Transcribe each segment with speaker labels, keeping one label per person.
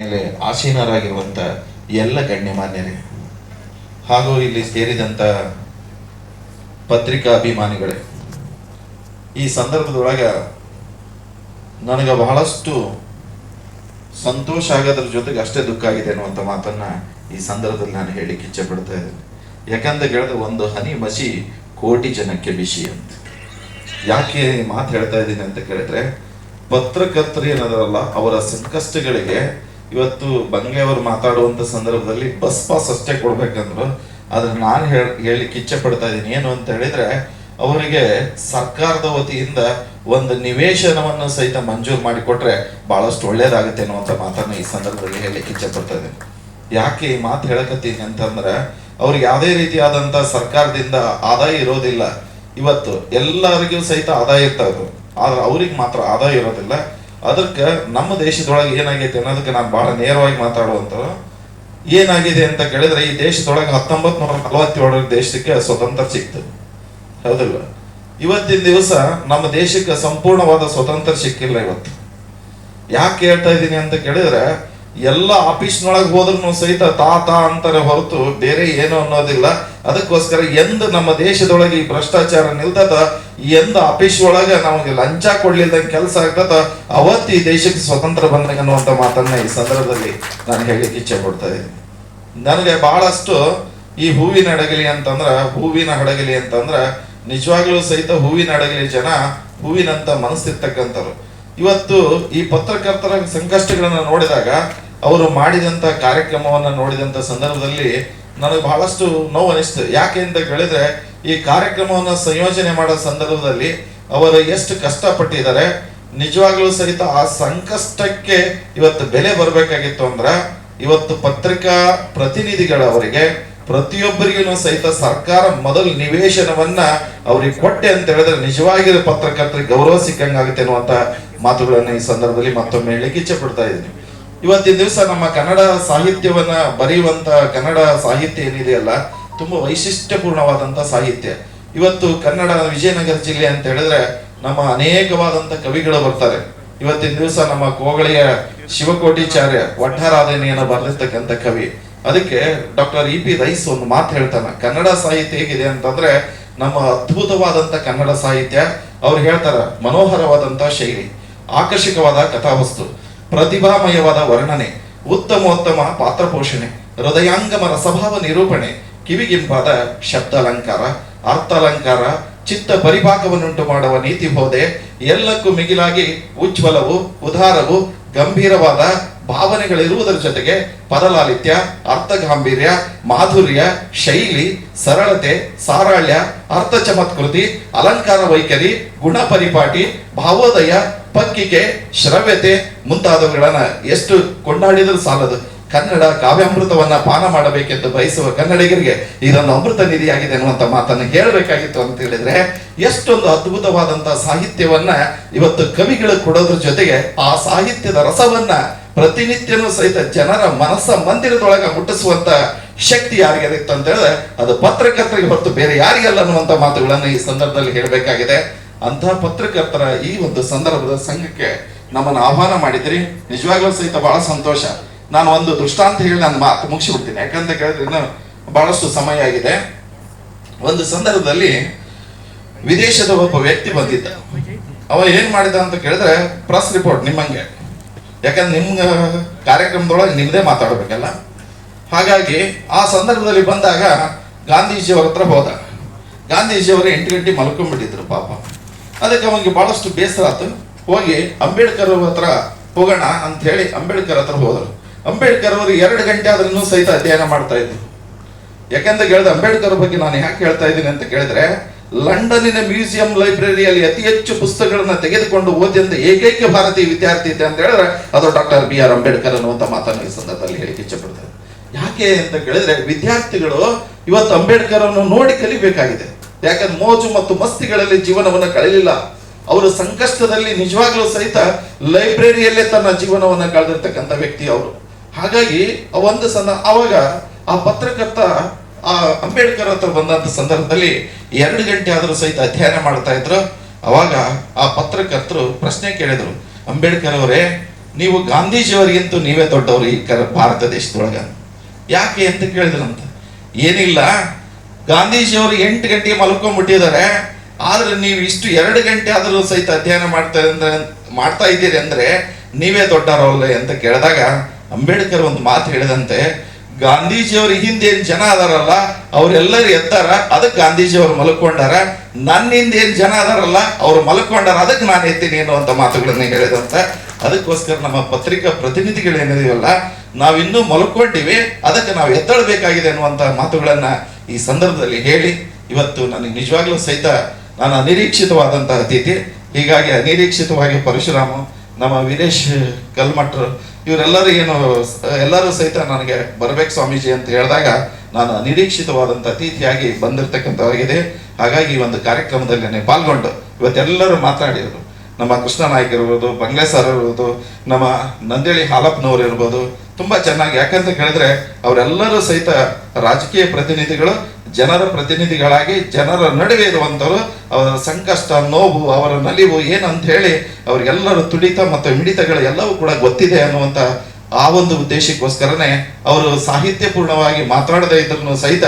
Speaker 1: ಮೇಲೆ ಆಸೀನರಾಗಿರುವಂತ ಎಲ್ಲ ಗಣ್ಯಮಾನ್ಯರೇ. ಹಾಗೂ ಇಲ್ಲಿ ಸೇರಿದಂತ ಪತ್ರಿಕಾ ಅಭಿಮಾನಿಗಳೇ ಈ ಸಂದರ್ಭದೊಳಗ ನನಗೆ ಬಹಳಷ್ಟು ಸಂತೋಷ ಆಗೋದ್ರ ಜೊತೆಗೆ ಅಷ್ಟೇ ದುಃಖ ಆಗಿದೆ ಅನ್ನುವಂತ ಮಾತನ್ನ ಈ ಸಂದರ್ಭದಲ್ಲಿ ನಾನು ಹೇಳಿಕ್ಕೆ ಇಚ್ಛೆ ಪಡ್ತಾ ಇದ್ದೇನೆ. ಯಾಕಂತ ಹೇಳಿದ್ರೆ ಒಂದು ಹನಿ ಮಸಿ ಕೋಟಿ ಜನಕ್ಕೆ ಬಿಸಿ ಅಂತ. ಯಾಕೆ ಮಾತು ಹೇಳ್ತಾ ಇದ್ದೀನಿ ಅಂತ ಕೇಳಿದ್ರೆ, ಪತ್ರಕರ್ತರು ಏನದಾರಲ್ಲ, ಅವರ ಸಂಕಷ್ಟಗಳಿಗೆ ಇವತ್ತು ಬಂಗೆ ಅವರು ಮಾತಾಡುವಂತ ಸಂದರ್ಭದಲ್ಲಿ ಬಸ್ ಪಾಸ್ ಅಷ್ಟೇ ಕೊಡ್ಬೇಕಂದ್ರು. ಆದ್ರೆ ನಾನು ಹೇಳಿ ಇಚ್ಛೆ ಪಡ್ತಾ ಇದ್ದೀನಿ. ಏನು ಅಂತ ಹೇಳಿದ್ರೆ, ಅವರಿಗೆ ಸರ್ಕಾರದ ವತಿಯಿಂದ ಒಂದು ನಿವೇಶನವನ್ನು ಸಹಿತ ಮಂಜೂರು ಮಾಡಿಕೊಟ್ರೆ ಬಹಳಷ್ಟು ಒಳ್ಳೇದಾಗುತ್ತೆ ಅನ್ನುವಂಥ ಮಾತನ್ನು ಈ ಸಂದರ್ಭದಲ್ಲಿ ಹೇಳಲಿಕ್ಕೆ ಇಚ್ಛೆ ಪಡ್ತಾ ಇದ್ದೀನಿ. ಯಾಕೆ ಈ ಮಾತು ಹೇಳಕತ್ತೀನಿ ಅಂತಂದ್ರೆ, ಅವ್ರಿಗೆ ಯಾವುದೇ ರೀತಿಯಾದಂತ ಸರ್ಕಾರದಿಂದ ಆದಾಯ ಇರೋದಿಲ್ಲ. ಇವತ್ತು ಎಲ್ಲರಿಗೂ ಸಹಿತ ಆದಾಯ ಇರ್ತಾವ್ರು ಆದ್ರೆ ಅವ್ರಿಗೆ ಮಾತ್ರ ಆದಾಯ ಇರೋದಿಲ್ಲ. ಅದಕ್ಕೆ ನಮ್ಮ ದೇಶದೊಳಗೆ ಏನಾಗೈತೆ ಅನ್ನೋದಕ್ಕೆ ನಾನು ಬಹಳ ನೇರವಾಗಿ ಮಾತಾಡುವಂಥ ಏನಾಗಿದೆ ಅಂತ ಕೇಳಿದ್ರೆ ಈ ದೇಶದೊಳಗೆ ಹತ್ತೊಂಬತ್ ನೂರ ನಲವತ್ತೇಳರ ದೇಶಕ್ಕೆ ಸ್ವತಂತ್ರ ಸಿಕ್ತು. ಹೌದಲ್ವ? ಇವತ್ತಿನ ದಿವಸ ನಮ್ಮ ದೇಶಕ್ಕೆ ಸಂಪೂರ್ಣವಾದ ಸ್ವತಂತ್ರ ಸಿಕ್ಕಿಲ್ಲ ಇವತ್ತು. ಯಾಕೆ ಹೇಳ್ತಾ ಇದ್ದೀನಿ ಅಂತ ಕೇಳಿದ್ರೆ ಎಲ್ಲ ಆಫೀಸ್ನೊಳಗೆ ಹೋದ್ರೂ ಸಹಿತ ತಾತ ಅಂತಾರೆ ಹೊರತು ಬೇರೆ ಏನು ಅನ್ನೋದಿಲ್ಲ. ಅದಕ್ಕೋಸ್ಕರ ಎಂದ ನಮ್ಮ ದೇಶದೊಳಗೆ ಈ ಭ್ರಷ್ಟಾಚಾರ ನಿಲ್ತದ ಎಂದ ಆಫೀಸ್ ಒಳಗೆ ನಮಗೆ ಲಂಚ ಕೊಡ್ಲಿಲ್ದಂಗೆ ಕೆಲಸ ಆಗ್ತದ, ಅವತ್ತು ಈ ದೇಶಕ್ಕೆ ಸ್ವತಂತ್ರ ಬಂದಾಗ ಅನ್ನುವಂಥ ಮಾತನ್ನ ಈ ಸಂದರ್ಭದಲ್ಲಿ ನಾನು ಹೇಳಿಕ್ಕೆ ಇಚ್ಛೆ ಕೊಡ್ತಾ ಇದ್ದೀನಿ. ನನಗೆ ಬಹಳಷ್ಟು ಈ ಹೂವಿನ ಹಡಗಲಿ ಅಂತಂದ್ರೆ, ಹೂವಿನ ಹಡಗಲಿ ಅಂತಂದ್ರೆ, ನಿಜವಾಗ್ಲೂ ಸಹಿತ ಹೂವಿನ ಹಡಗಲಿ ಜನ ಹೂವಿನಂತ ಮನಸ್ಸಿರ್ತಕ್ಕಂಥವ್ರು. ಇವತ್ತು ಈ ಪತ್ರಕರ್ತರ ಸಂಕಷ್ಟಗಳನ್ನ ನೋಡಿದಾಗ, ಅವರು ಮಾಡಿದಂತ ಕಾರ್ಯಕ್ರಮವನ್ನ ನೋಡಿದಂತ ಸಂದರ್ಭದಲ್ಲಿ ನನಗೆ ಬಹಳಷ್ಟು ನೋವು ಅನಿಸ್ತು ಯಾಕೆ ಅಂತ ಕೇಳಿದ್ರೆ ಈ ಕಾರ್ಯಕ್ರಮವನ್ನು ಸಂಯೋಜನೆ ಮಾಡೋ ಸಂದರ್ಭದಲ್ಲಿ ಅವರು ಎಷ್ಟು ಕಷ್ಟಪಟ್ಟಿದ್ದಾರೆ, ನಿಜವಾಗ್ಲೂ ಸಹಿತ ಆ ಸಂಕಷ್ಟಕ್ಕೆ ಇವತ್ತು ಬೆಲೆ ಬರಬೇಕಾಗಿತ್ತು ಅಂದ್ರ ಇವತ್ತು ಪತ್ರಿಕಾ ಪ್ರತಿನಿಧಿಗಳವರಿಗೆ ಪ್ರತಿಯೊಬ್ಬರಿಗೂ ಸಹಿತ ಸರ್ಕಾರ ಮೊದಲು ನಿವೇಶನವನ್ನ ಅವ್ರಿಗೆ ಕೊಟ್ಟೆ ಅಂತ ಹೇಳಿದ್ರೆ ನಿಜವಾಗಿರೋ ಪತ್ರಕರ್ತರಿಗೆ ಗೌರವ ಸಿಕ್ಕಂಗಾಗುತ್ತೆ ಅನ್ನುವಂತ ಮಾತುಗಳನ್ನು ಈ ಸಂದರ್ಭದಲ್ಲಿ ಮತ್ತೊಮ್ಮೆ ಹೇಳಲಿಕ್ಕೆ ಇಚ್ಛೆ ಪಡ್ತಾ ಇದ್ದೀನಿ. ಇವತ್ತಿನ ದಿವಸ ನಮ್ಮ ಕನ್ನಡ ಸಾಹಿತ್ಯವನ್ನ ಬರೆಯುವಂತ ಕನ್ನಡ ಸಾಹಿತ್ಯ ಏನಿದೆಯಲ್ಲ ತುಂಬಾ ವೈಶಿಷ್ಟ್ಯಪೂರ್ಣವಾದಂತ ಸಾಹಿತ್ಯ. ಇವತ್ತು ಕನ್ನಡ ವಿಜಯನಗರ ಜಿಲ್ಲೆ ಅಂತ ಹೇಳಿದ್ರೆ ನಮ್ಮ ಅನೇಕವಾದಂತ ಕವಿಗಳು ಬರ್ತಾರೆ. ಇವತ್ತಿನ ದಿವಸ ನಮ್ಮ ಕೋಗಳಿಯ ಶಿವಕೋಟಿಚಾರ್ಯ ಒಟ್ಟಾರಾಧನೆಯನ್ನು ಬರೆದಿರ್ತಕ್ಕಂಥ ಕವಿ. ಅದಕ್ಕೆ ಡಾಕ್ಟರ್ ಇ ಪಿ ರೈಸ್ ಒಂದು ಮಾತು ಹೇಳ್ತಾನೆ. ಕನ್ನಡ ಸಾಹಿತ್ಯ ಹೇಗಿದೆ ಅಂತಂದ್ರೆ ನಮ್ಮ ಅದ್ಭುತವಾದಂತ ಕನ್ನಡ ಸಾಹಿತ್ಯ ಅವ್ರು ಹೇಳ್ತಾರ, ಮನೋಹರವಾದಂತ ಶೈಲಿ, ಆಕರ್ಷಕವಾದ ಕಥಾವಸ್ತು, ಪ್ರತಿಭಾಮಯವಾದ ವರ್ಣನೆ, ಉತ್ತಮೋತ್ತಮ ಪಾತ್ರ ಪೋಷಣೆ ಹೃದಯಾಂಗಮ ರಸಭಾವ ನಿರೂಪಣೆ ಕಿವಿಗಿಂಪಾದ ಶಬ್ದಾಲಂಕಾರ, ಅರ್ಥಾಲಂಕಾರ, ಚಿತ್ತ ಪರಿಪಾಕವನ್ನುಂಟು ಮಾಡುವ ನೀತಿ ಹೋದೆ. ಎಲ್ಲಕ್ಕೂ ಮಿಗಿಲಾಗಿ ಉಜ್ವಲವು, ಉದಾರವು, ಗಂಭೀರವಾದ ಭಾವನೆಗಳಿರುವುದರ ಜೊತೆಗೆ ಪದಲಾಲಿತ್ಯ, ಅರ್ಥಗಾಂಭೀರ್ಯ, ಮಾಧುರ್ಯ, ಶೈಲಿ, ಸರಳತೆ, ಸಾರಾಳ್ಯ ಅರ್ಥ ಚಮತ್ಕೃತಿ ಅಲಂಕಾರ ವೈಖರಿ, ಗುಣ ಪರಿಪಾಟಿ, ಭಾವೋದಯ ಪಕ್ಕಿಕೆ ಶ್ರವ್ಯತೆ ಮುಂತಾದವುಗಳನ್ನ ಎಷ್ಟು ಕೊಂಡಾಡಿದರೂ ಸಾಲದು. ಕನ್ನಡ ಕಾವ್ಯಾಮೃತವನ್ನ ಪಾನ ಮಾಡಬೇಕೆಂದು ಬಯಸುವ ಕನ್ನಡಿಗರಿಗೆ ಇದೊಂದು ಅಮೃತ ನಿಧಿಯಾಗಿದೆ ಅನ್ನುವಂಥ ಮಾತನ್ನು ಹೇಳಬೇಕಾಗಿತ್ತು ಅಂತ ಹೇಳಿದ್ರೆ, ಎಷ್ಟೊಂದು ಅದ್ಭುತವಾದಂತಹ ಸಾಹಿತ್ಯವನ್ನ ಇವತ್ತು ಕವಿಗಳು ಕೊಡೋದ್ರ ಜೊತೆಗೆ ಆ ಸಾಹಿತ್ಯದ ರಸವನ್ನ ಪ್ರತಿನಿತ್ಯನೂ ಸಹಿತ ಜನರ ಮನಸ್ಸ ಮಂದಿರದೊಳಗೆ ಮುಟ್ಟಿಸುವಂತ ಶಕ್ತಿ ಯಾರಿಗಿರುತ್ತೆ ಅಂತ ಹೇಳಿದ್ರೆ, ಅದು ಪತ್ರಕರ್ತರಿಗೆ ಹೊರತು ಬೇರೆ ಯಾರಿಗಲ್ಲ ಅನ್ನುವಂಥ ಮಾತುಗಳನ್ನು ಈ ಸಂದರ್ಭದಲ್ಲಿ ಹೇಳಬೇಕಾಗಿದೆ. ಅಂತಹ ಪತ್ರಕರ್ತರ ಈ ಒಂದು ಸಂದರ್ಭದ ಸಂಘಕ್ಕೆ ನಮ್ಮನ್ನು ಆಹ್ವಾನ ಮಾಡಿದ್ರಿ. ನಿಜವಾಗ್ಲೂ ಸಹಿತ ಬಹಳ ಸಂತೋಷ. ನಾನು ಒಂದು ದೃಷ್ಟಾಂತ ಹೇಳಿ ನಾನು ಮಾತು ಮುಗಿಸಿಬಿಡ್ತೀನಿ. ಯಾಕಂತ ಕೇಳಿದ್ರೆ ಇನ್ನು ಬಹಳಷ್ಟು ಸಮಯ ಆಗಿದೆ. ಒಂದು ಸಂದರ್ಭದಲ್ಲಿ ವಿದೇಶದ ಒಬ್ಬ ವ್ಯಕ್ತಿ ಬಂದಿದ್ದ. ಅವ ಏನ್ ಮಾಡಿದ ಅಂತ ಕೇಳಿದ್ರೆ ಪ್ರೆಸ್ ರಿಪೋರ್ಟ್ ನಿಮ್ಮಂಗೆ. ಯಾಕಂದ್ರೆ ನಿಮ್ಮ ಕಾರ್ಯಕ್ರಮದೊಳಗೆ ನಿಮ್ಮದೇ ಮಾತಾಡಬೇಕಲ್ಲ. ಹಾಗಾಗಿ ಆ ಸಂದರ್ಭದಲ್ಲಿ ಬಂದಾಗ ಗಾಂಧೀಜಿ ಅವ್ರ ಹತ್ರ ಹೋದ. ಗಾಂಧೀಜಿಯವರು ಎಂಟು ಗಂಟೆ ಮಲ್ಕೊಂಡ್ಬಿಟ್ಟಿದ್ರು ಪಾಪ. ಅದಕ್ಕೆ ಅವನಿಗೆ ಬಹಳಷ್ಟು ಬೇಸರ ಆತು. ಹೋಗಿ ಅಂಬೇಡ್ಕರ್ ಹತ್ರ ಹೋಗೋಣ ಅಂತ ಹೇಳಿ ಅಂಬೇಡ್ಕರ್ ಹತ್ರ ಹೋದರು. ಅಂಬೇಡ್ಕರ್ ಅವರು ಎರಡು ಗಂಟೆ ಆದ್ರೂ ಸಹಿತ ಅಧ್ಯಯನ ಮಾಡ್ತಾ ಇದ್ರು. ಯಾಕೆಂದ್ರೆ ಕೇಳಿದ್ರೆ ಅಂಬೇಡ್ಕರ್ ಬಗ್ಗೆ ನಾನು ಯಾಕೆ ಹೇಳ್ತಾ ಇದ್ದೀನಿ ಅಂತ ಕೇಳಿದ್ರೆ, ಲಂಡನ್ನಿನ ಮ್ಯೂಸಿಯಂ ಲೈಬ್ರರಿಯಲ್ಲಿ ಅತಿ ಹೆಚ್ಚು ಪುಸ್ತಕಗಳನ್ನ ತೆಗೆದುಕೊಂಡು ಓದಿದಂತ ಏಕೈಕ ಭಾರತೀಯ ವಿದ್ಯಾರ್ಥಿ ಇದೆ ಅಂತ ಹೇಳಿದ್ರೆ, ಅದು ಡಾಕ್ಟರ್ ಬಿ ಆರ್ ಅಂಬೇಡ್ಕರ್ ಅನ್ನುವಂಥ ಮಾತನ್ನು ಈ ಸಂದರ್ಭದಲ್ಲಿ ಹೇಳಿಕ್ಕೆ ಇಚ್ಛಪಡ್ತಾರೆ ಯಾಕೆ ಅಂತ ಕೇಳಿದ್ರೆ, ವಿದ್ಯಾರ್ಥಿಗಳು ಇವತ್ತು ಅಂಬೇಡ್ಕರ್ ಅನ್ನು ನೋಡಿ ಕಲಿಬೇಕಾಗಿದೆ. ಯಾಕಂದ್ರೆ ಮೋಜು ಮತ್ತು ಮಸ್ತಿಗಳಲ್ಲಿ ಜೀವನವನ್ನು ಕಳೆಯಲಿಲ್ಲ ಅವರು ಸಂಕಷ್ಟದಲ್ಲಿ ನಿಜವಾಗ್ಲೂ ಸಹಿತ ಲೈಬ್ರರಿಯಲ್ಲೇ ತನ್ನ ಜೀವನವನ್ನು ಕಳೆದಿರ್ತಕ್ಕಂಥ ವ್ಯಕ್ತಿ ಅವರು. ಹಾಗಾಗಿ ಒಂದು ಸಂದ ಅವಾಗ ಆ ಪತ್ರಕರ್ತ ಆ ಅಂಬೇಡ್ಕರ್ ಹತ್ರ ಬಂದಂತ ಸಂದರ್ಭದಲ್ಲಿ ಎರಡು ಗಂಟೆ ಆದರೂ ಸಹಿತ ಅಧ್ಯಯನ ಮಾಡ್ತಾ ಇದ್ರು. ಅವಾಗ ಆ ಪತ್ರಕರ್ತರು ಪ್ರಶ್ನೆ ಕೇಳಿದ್ರು, ಅಂಬೇಡ್ಕರ್ ಅವರೇ, ನೀವು ಗಾಂಧೀಜಿಯವರಿಗಿಂತೂ ನೀವೇ ದೊಡ್ಡವರು ಈ ಕರ ಭಾರತ ದೇಶದೊಳಗ. ಯಾಕೆ ಅಂತ ಕೇಳಿದ್ರಂತ ಏನಿಲ್ಲ, ಗಾಂಧೀಜಿಯವರು ಎಂಟು ಗಂಟೆಗೆ ಮಲ್ಕೊಂಡ್ಬಿಟ್ಟಿದ್ದಾರೆ. ಆದ್ರೆ ನೀವು ಇಷ್ಟು ಎರಡು ಗಂಟೆ ಆದರೂ ಸಹಿತ ಅಧ್ಯಯನ ಮಾಡ್ತಾ ಮಾಡ್ತಾ ಇದ್ದೀರಿ ಅಂದ್ರೆ ನೀವೇ ದೊಡ್ಡವರಲ್ಲ ಅಂತ ಕೇಳಿದಾಗ ಅಂಬೇಡ್ಕರ್ ಒಂದು ಮಾತು ಹೇಳಿದಂತೆ, ಗಾಂಧೀಜಿಯವ್ರ ಹಿಂದೆ ಏನ್ ಜನ ಅದಾರಲ್ಲ, ಅವರೆಲ್ಲರೂ ಎತ್ತಾರ ಅದಕ್ಕೆ ಗಾಂಧೀಜಿಯವರು ಮಲ್ಕೊಂಡಾರ. ಹಿಂದೆ ಏನ್ ಜನ ಅದಾರಲ್ಲ, ಅವ್ರು ಮಲ್ಕೊಂಡಾರ, ಅದಕ್ಕೆ ನಾನು ಎತ್ತೀನಿ ಅನ್ನುವಂಥ ಮಾತುಗಳನ್ನ ಹೇಳಿದಂತ. ಅದಕ್ಕೋಸ್ಕರ ನಮ್ಮ ಪತ್ರಿಕಾ ಪ್ರತಿನಿಧಿಗಳೇನಿದೆಯಲ್ಲ, ನಾವಿನ್ನೂ ಮಲ್ಕೊಂಡಿವಿ, ಅದಕ್ಕೆ ನಾವು ಎತ್ತಳಬೇಕಾಗಿದೆ ಅನ್ನುವಂಥ ಮಾತುಗಳನ್ನ ಈ ಸಂದರ್ಭದಲ್ಲಿ ಹೇಳಿ, ಇವತ್ತು ನನಗೆ ನಿಜವಾಗ್ಲೂ ಸಹಿತ ನಾನು ಅನಿರೀಕ್ಷಿತವಾದಂತಹ ಅತಿಥಿ. ಹೀಗಾಗಿ ಅನಿರೀಕ್ಷಿತವಾಗಿ ಪರಶುರಾಮ, ನಮ್ಮ ವೀರೇಶ್ ಕಲ್ಮಟ್ರು ಇವರೆಲ್ಲರೂ ಏನು, ಎಲ್ಲರೂ ಸಹಿತ ನನಗೆ ಬರ್ಬೇಕು ಸ್ವಾಮೀಜಿ ಅಂತ ಹೇಳಿದಾಗ ನಾನು ಅನಿರೀಕ್ಷಿತವಾದಂಥ ಅತಿಥಿಯಾಗಿ ಬಂದಿರತಕ್ಕಂಥವಾಗಿದೆ ಹಾಗಾಗಿ ಒಂದು ಕಾರ್ಯಕ್ರಮದಲ್ಲಿ ಪಾಲ್ಗೊಂಡು ಇವತ್ತೆಲ್ಲರೂ ಮಾತಾಡಿದರು ನಮ್ಮ ಕೃಷ್ಣ ನಾಯ್ಕ ಇರ್ಬೋದು, ಬಂಗ್ಲೆ ಸರ್ ಇರ್ಬೋದು, ನಮ್ಮ ನಂದೇಳಿ ಹಾಲಪ್ಪನವ್ರು ಇರ್ಬೋದು, ತುಂಬ ಚೆನ್ನಾಗಿ. ಯಾಕಂತ ಕೇಳಿದ್ರೆ ಅವರೆಲ್ಲರೂ ಸಹಿತ ರಾಜಕೀಯ ಪ್ರತಿನಿಧಿಗಳು ಜನರ ಪ್ರತಿನಿಧಿಗಳಾಗಿ ಜನರ ನಡುವೆ ಇರುವಂಥವರು ಅವರ ಸಂಕಷ್ಟ, ನೋವು, ಅವರ ನಲಿವು ಏನಂತ ಹೇಳಿ ಅವ್ರಿಗೆಲ್ಲರೂ ತುಡಿತ ಮತ್ತು ಮಿಡಿತಗಳು ಎಲ್ಲವೂ ಕೂಡ ಗೊತ್ತಿದೆ ಅನ್ನುವಂಥ ಆ ಒಂದು ಉದ್ದೇಶಕ್ಕೋಸ್ಕರನೇ ಅವರು ಸಾಹಿತ್ಯ ಪೂರ್ಣವಾಗಿ ಮಾತಾಡದೇ ಇದ್ರೂ ಸಹಿತ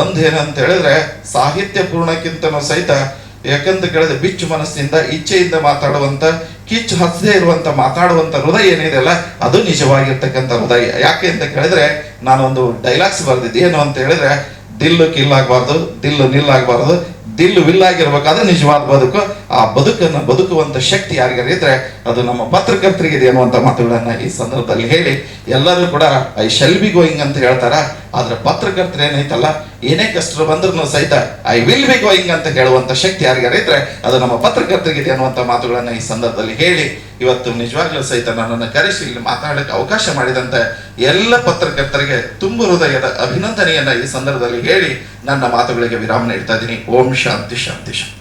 Speaker 1: ಒಂದೇನಂತ ಹೇಳಿದ್ರೆ ಸಾಹಿತ್ಯ ಪೂರ್ಣಕ್ಕಿಂತನೂ ಸಹಿತ ಯಾಕಂತ ಕೇಳಿದ್ರೆ ಬಿಚ್ಚು ಮನಸ್ಸಿನಿಂದ, ಇಚ್ಛೆಯಿಂದ ಮಾತಾಡುವಂಥ ಕಿಚ್ಚು ಹಸದೇ ಇರುವಂತ ಮಾತಾಡುವಂಥ ಹೃದಯ ಏನಿದೆಯಲ್ಲ ಅದು ನಿಜವಾಗಿರ್ತಕ್ಕಂಥ ಹೃದಯ. ಯಾಕೆ ಅಂತ ಕೇಳಿದ್ರೆ ನಾನೊಂದು ಡೈಲಾಗ್ಸ್ ಬರೆದಿದ್ದೆ. ಏನು ಅಂತ ಹೇಳಿದ್ರೆ ದಿಲ್ಲು ಕಿಲ್ಲಾಗಬಾರ್ದು ದಿಲ್ಲು ನಿಲ್ಲಾಗಬಾರ್ದು ದಿಲ್ಲು ವಿಲ್ಲಾಗಿರ್ಬೇಕಾದ್ರೆ ನಿಜವಾದ ಬದುಕು. ಆ ಬದುಕನ್ನು ಬದುಕುವಂತ ಶಕ್ತಿ ಯಾರಿಗಾರಿದ್ರೆ ಅದು ನಮ್ಮ ಪತ್ರಕರ್ತರಿಗಿದೆ ಅನ್ನುವಂತ ಮಾತುಗಳನ್ನು ಈ ಸಂದರ್ಭದಲ್ಲಿ ಹೇಳಿ ಎಲ್ಲರೂ ಕೂಡ ಐ ಶೆಲ್ ಬಿ ಗೋಯಿಂಗ್ ಅಂತ ಹೇಳ್ತಾರ. ಆದ್ರೆ ಪತ್ರಕರ್ತರು ಏನೈತಲ್ಲ ಏನೇ ಕಷ್ಟ ಬಂದ್ರು ಸಹಿತ ಐ ವಿಲ್ ಬಿ ಗೋಯಿಂಗ್ ಅಂತ ಹೇಳುವಂತ ಶಕ್ತಿ ಯಾರಿಗಾರಿದ್ರೆ ಅದು ನಮ್ಮ ಪತ್ರಕರ್ತರಿಗಿದೆ ಅನ್ನುವಂತ ಮಾತುಗಳನ್ನು ಈ ಸಂದರ್ಭದಲ್ಲಿ ಹೇಳಿ ಇವತ್ತು ನಿಜವಾಗ್ಲೂ ಸಹಿತ ನನ್ನನ್ನು ಕರೆಸಿ ಇಲ್ಲಿ ಮಾತಾಡಕ್ಕೆ ಅವಕಾಶ ಮಾಡಿದಂತ ಎಲ್ಲ ಪತ್ರಕರ್ತರಿಗೆ ತುಂಬು ಹೃದಯದ ಅಭಿನಂದನೆಯನ್ನ ಈ ಸಂದರ್ಭದಲ್ಲಿ ಹೇಳಿ ನನ್ನ ಮಾತುಗಳಿಗೆ ವಿರಾಮ ನೀಡ್ತಾ ಇದ್ದೀನಿ. ಓಂ ಶಾಂತಿ ಶಾಂತಿ ಶಾಂತಿ.